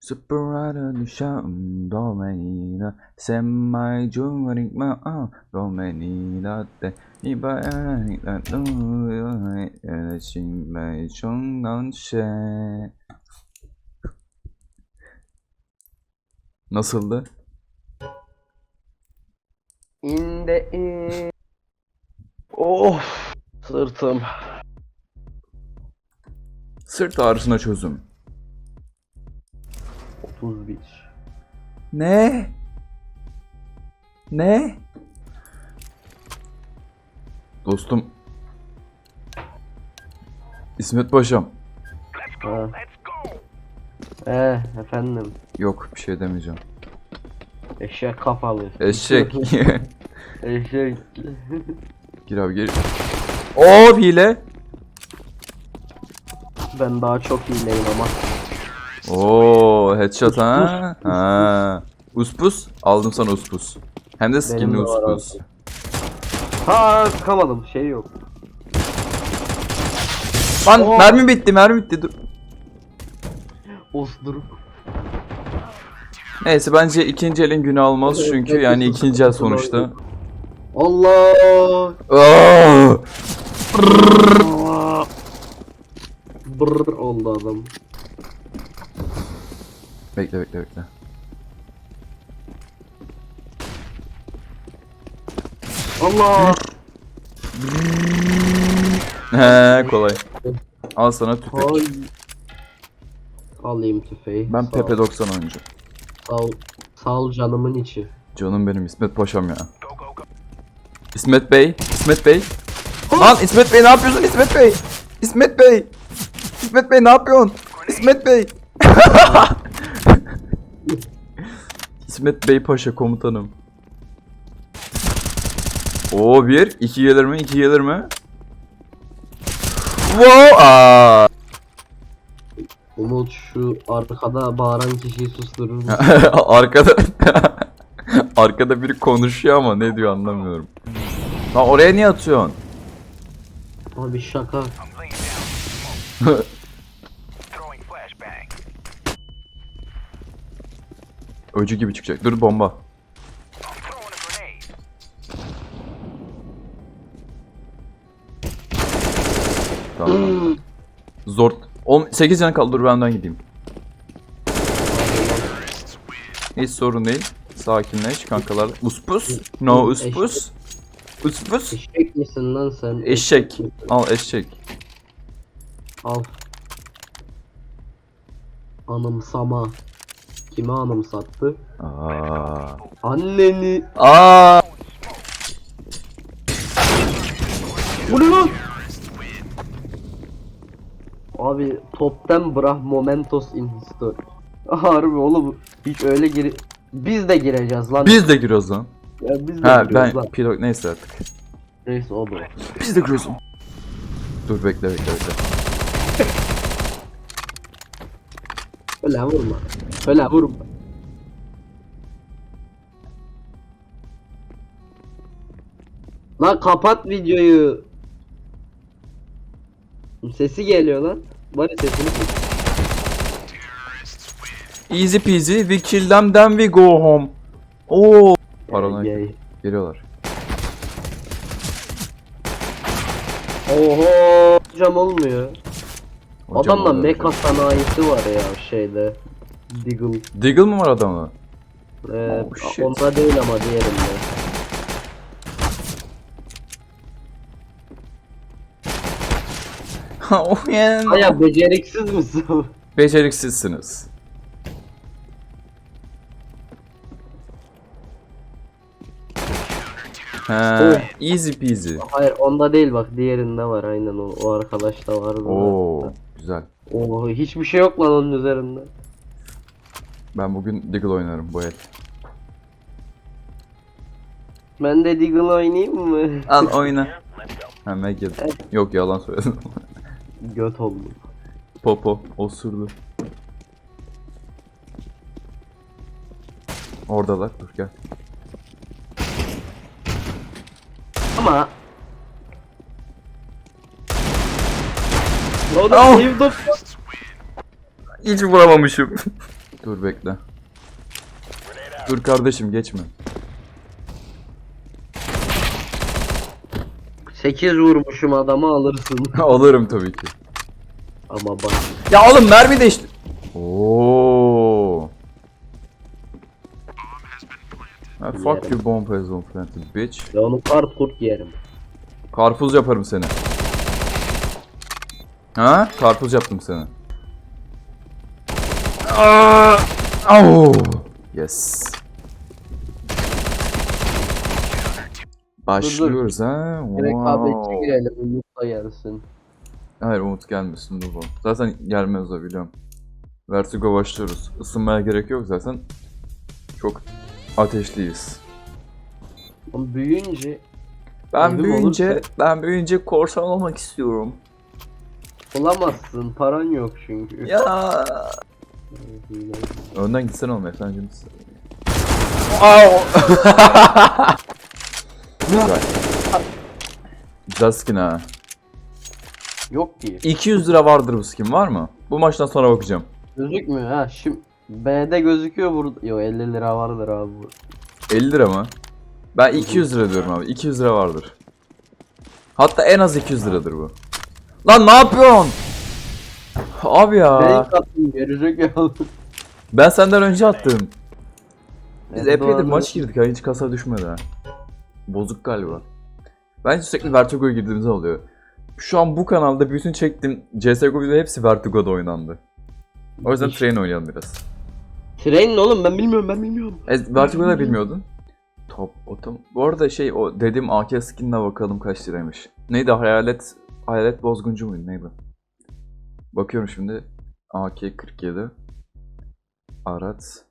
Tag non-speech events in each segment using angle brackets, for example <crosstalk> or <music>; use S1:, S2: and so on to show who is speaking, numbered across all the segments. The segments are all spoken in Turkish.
S1: Superada düşen domenina Semmai jungarik ma a domenina de İbayanik da duyo Ereşin bei chongan she Nasıldı?
S2: İnde in. Of. Sırtım.
S1: Sırt ağrısına çözüm.
S2: 31.
S1: Ne? Ne? Dostum. İsmet Paşam.
S2: Ha. Ee, efendim.
S1: Yok bir şey demeyeceğim.
S2: Eşek kafalı.
S1: Eşek. <laughs>
S2: Eşek.
S1: gir abi gir. Oo hile.
S2: ben daha çok iyileyim ama.
S1: Oo headshot ha. Ha. Uspus. Aldım sana uspus. Hem de skinli
S2: Benim de var
S1: uspus.
S2: Ha sıkamadım şey yok.
S1: Lan
S2: Oo.
S1: mermi bitti mermi bitti dur.
S2: Osdur.
S1: Neyse bence ikinci elin günü almaz çünkü yani ikinci el sonuçta.
S2: Allah.
S1: Aa!
S2: Allah. Brrr oldu adam.
S1: Bekle bekle bekle.
S2: Allah.
S1: He kolay. Al sana tüfek.
S2: Ay. Alayım tüfeği.
S1: Ben
S2: Sağ ol.
S1: Pepe 90 oyuncu.
S2: Sağ ol, sağ ol canımın içi.
S1: Canım benim İsmet Paşam ya. İsmet Bey, İsmet Bey. Lan İsmet Bey ne yapıyorsun İsmet Bey? İsmet Bey. İsmet Bey ne yapıyorsun? İsmet Bey. <laughs> İsmet Bey Paşa komutanım. Oo bir, iki gelir mi? İki gelir mi? Wow! Aa.
S2: Umut şu arkada bağıran kişiyi susturur musun? <laughs>
S1: arkada <laughs> arkada biri konuşuyor ama ne diyor anlamıyorum. Lan oraya niye atıyorsun?
S2: Abi şaka. <laughs>
S1: Öcü gibi çıkacak. Dur bomba. Tamam. Zor. 8 can kaldı. Dur benden gideyim. Hiç sorun değil. Sakinleş kankalar. Uspus. No uspus. Uspus.
S2: Eşek misin lan sen?
S1: Eşek. Al eşek.
S2: Al. Anımsama. Kime anımsattı?
S1: Aa.
S2: Anneni.
S1: Aa.
S2: Bu ne lan? Abi topten bırak momentos in history. <laughs> Harbi oğlum hiç öyle gir... Biz de gireceğiz lan.
S1: Biz de giriyoruz lan.
S2: Ya biz de
S1: Ha
S2: giriyoruz
S1: ben
S2: lan.
S1: pilot neyse artık.
S2: Neyse o da.
S1: Biz de giriyoruz. Dur bekle bekle bekle.
S2: Öyle vurma. Öyle vurma. Lan kapat videoyu. Sesi geliyor lan. Bari sesini kes.
S1: Easy peasy, we kill them then we go home. Oo.
S2: Gay.
S1: Geliyorlar.
S2: Oho. Cam olmuyor.
S1: Hocam
S2: Adamda
S1: oluyor
S2: meka sanayisi var ya şeyde. Diggle.
S1: Deagle mı var adamda?
S2: Ee,
S1: Oh, shit.
S2: onda değil ama diğerinde.
S1: oh yeah.
S2: Aya beceriksiz misin? <laughs>
S1: Beceriksizsiniz.
S2: Oh.
S1: easy peasy.
S2: Hayır onda değil bak diğerinde var aynen o, o arkadaşta vardı.
S1: Oo, güzel.
S2: Oo hiçbir şey yok lan onun üzerinde.
S1: Ben bugün Deagle oynarım bu el.
S2: Ben de Deagle oynayayım mı?
S1: Al oyna. Ha Megan. Yok yalan söyledim. <laughs>
S2: Göt oldu.
S1: Popo osurdu. Oradalar. Dur gel.
S2: Ama Oğlum
S1: Oh!
S2: save the
S1: Hiç vuramamışım. Dur bekle. Dur kardeşim geçme.
S2: 8 vurmuşum adamı alırsın. <laughs>
S1: Alırım tabii ki.
S2: Ama bak.
S1: Ya oğlum mermi değişti. Oo. Ha, fuck you bomb has been planted bitch.
S2: Ya onu kart kurt yerim.
S1: Karpuz yaparım seni. Ha? Karpuz yaptım seni. Aa! Au! Yes. Başlıyoruz ha.
S2: Direkt
S1: Wow.
S2: wow. girelim Umut da gelsin.
S1: Hayır Umut gelmesin dur bu. Zaten gelmez o biliyorum. Vertigo başlıyoruz. Isınmaya gerek yok zaten. Çok ateşliyiz.
S2: Ama büyüyünce
S1: Ben
S2: Evim
S1: büyüyünce,
S2: olursa-
S1: ben büyüyünce korsan olmak istiyorum.
S2: olamazsın. Paran yok çünkü.
S1: Ya. Önden gitsene oğlum efendimiz. Au! Güzel. Güzel skin ha.
S2: Yok ki.
S1: 200 lira vardır bu skin var mı? Bu maçtan sonra bakacağım.
S2: Gözükmüyor ha. Şimdi B'de gözüküyor burada. Yo 50 lira vardır abi bu.
S1: 50 lira mı? Ben 200 lira diyorum abi. 200 lira vardır. Hatta en az 200 liradır bu. Lan ne yapıyorsun? Abi ya.
S2: Ben attım gerizekalı. <laughs>
S1: Ben senden önce attım. Biz
S2: Nerede
S1: epeydir maç girdik ha hiç kasa düşmedi ha. Bozuk galiba. Bence sürekli Vertigo'ya girdiğimizde oluyor. Şu an bu kanalda bütün çektiğim CSGO videoları hepsi Vertigo'da oynandı. O yüzden train oynayalım biraz.
S2: Train ne oğlum ben bilmiyorum ben bilmiyorum.
S1: E, Vertigo'da bilmiyordun. Top, otom. Bu arada şey o dediğim AK skin'ine bakalım kaç liraymış. Neydi hayalet hayalet bozguncu muydu neydi? Bakıyorum şimdi. AK 47. Arat.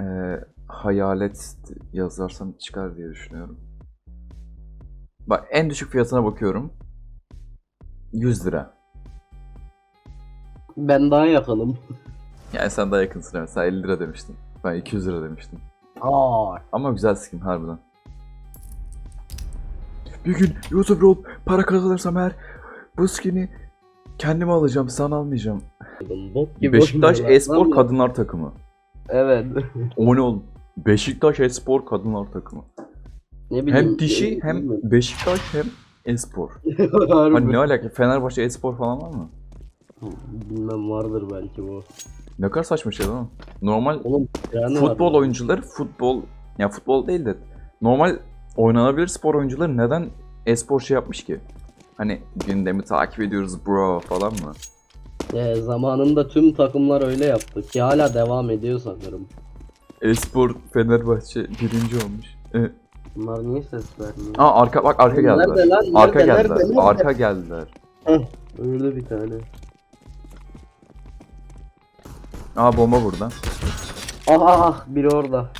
S1: Ee, hayalet yazarsam çıkar diye düşünüyorum. Bak en düşük fiyatına bakıyorum. 100 lira.
S2: Ben daha yakınım. <laughs>
S1: Yani sen daha yakınsın evet. Sen 50 lira demiştin. Ben 200 lira demiştim.
S2: Aa.
S1: Ama güzel skin harbiden. Bir gün YouTube olup para kazanırsam eğer bu skin'i kendime alacağım, sana almayacağım.
S2: Bok gibi
S1: Beşiktaş
S2: oynuyorlar
S1: Espor
S2: lan.
S1: Kadınlar Takımı.
S2: Evet.
S1: O ne oğlum? Beşiktaş Espor Kadınlar Takımı.
S2: ne bileyim.
S1: Hem dişi
S2: e,
S1: hem. Beşiktaş hem Espor. <laughs>
S2: Harbi.
S1: Hani ne alaka? Fenerbahçe Espor falan var mı?
S2: Bilmem vardır belki bu.
S1: Ne kadar saçma şey lan. Normal
S2: Oğlum yani
S1: futbol oyuncuları futbol ya futbol değil de normal oynanabilir spor oyuncuları neden espor şey yapmış ki? Hani gündemi takip ediyoruz bro falan mı?
S2: E, zamanında tüm takımlar öyle yaptı ki hala devam ediyor sanırım.
S1: Espor Fenerbahçe birinci olmuş. E,
S2: Bunlar niye ses vermiyor?
S1: aa arka bak arka
S2: Nerede
S1: geldiler.
S2: lan? Nerede?
S1: Arka
S2: Nerede?
S1: geldiler.
S2: Nerede?
S1: Arka geldiler.
S2: Öldü bir tane.
S1: Aa bomba burada.
S2: Ah ah ah biri orada.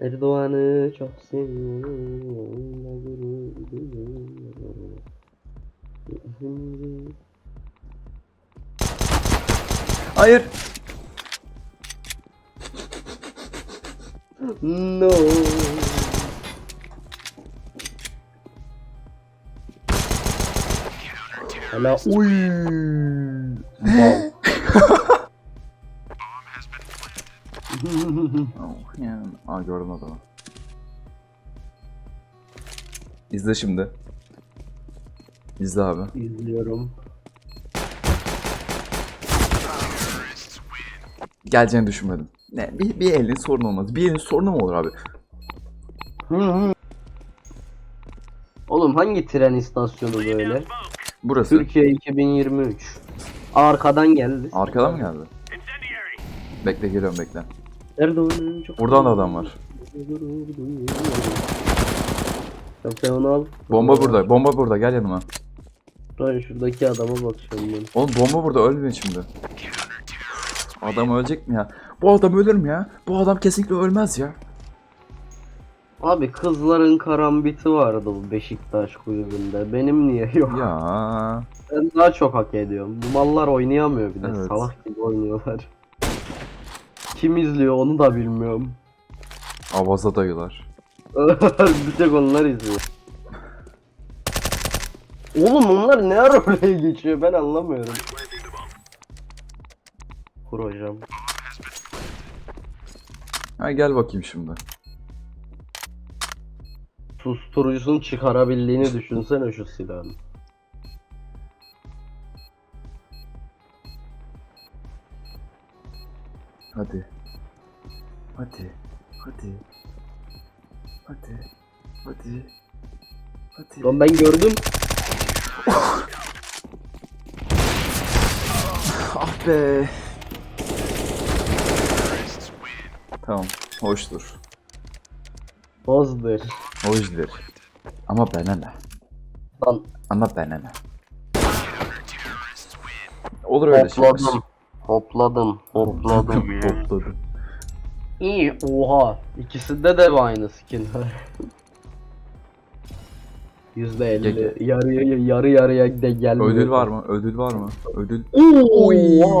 S2: Erdoğan'ı çok seviyorum.
S1: Hayır.
S2: No. Hala
S1: Uy. <laughs> Aa gördüm adamı. İzle şimdi. İzle abi.
S2: İzliyorum.
S1: Geleceğini düşünmedim. Ne? Bir, bir elin sorun olmaz. Bir elin sorunu mu olur abi?
S2: Oğlum hangi tren istasyonu böyle?
S1: Burası.
S2: Türkiye 2023. Arkadan geldi.
S1: Arkadan mı geldi? Bekle geliyorum bekle.
S2: Erdoğan'ı çok
S1: Buradan da adam var.
S2: Tamam sen onu al.
S1: Bomba burada. Bomba burada. Gel yanıma.
S2: Ben şuradaki adama bakacağım ben.
S1: Oğlum bomba burada. Ölme şimdi. Adam ölecek mi ya? Bu adam ölür mü ya? Bu adam kesinlikle ölmez ya.
S2: Abi kızların karambiti vardı bu Beşiktaş kulübünde. Benim niye yok?
S1: Ya.
S2: Ben daha çok hak ediyorum. Bu mallar oynayamıyor bir de.
S1: Evet.
S2: Salak gibi oynuyorlar. Kim izliyor onu da bilmiyorum.
S1: Avaza dayılar. <laughs>
S2: bir tek onlar izliyor. Oğlum onlar ne ara oraya geçiyor ben anlamıyorum. kur hocam.
S1: Ha gel bakayım şimdi.
S2: Susturucusunu çıkarabildiğini düşünsene şu silahın.
S1: Hadi. Hadi. Hadi. Hadi. Hadi. Hadi.
S2: Lan ben gördüm.
S1: Ah be. Tamam. Hoştur.
S2: Azdır.
S1: Hoşdur. Ama bana ne?
S2: Lan
S1: Ama bana ne? Olur öyle şeyler.
S2: Hopladım. Hopladım. Ya. <laughs>
S1: Hopladım.
S2: İyi oha. İkisinde de aynı skin. %50 <laughs>
S1: Gel,
S2: yarı yarı yarı yarıya de gelmiyor.
S1: Ödül var mı? Ödül var mı? Ödül.
S2: Oha.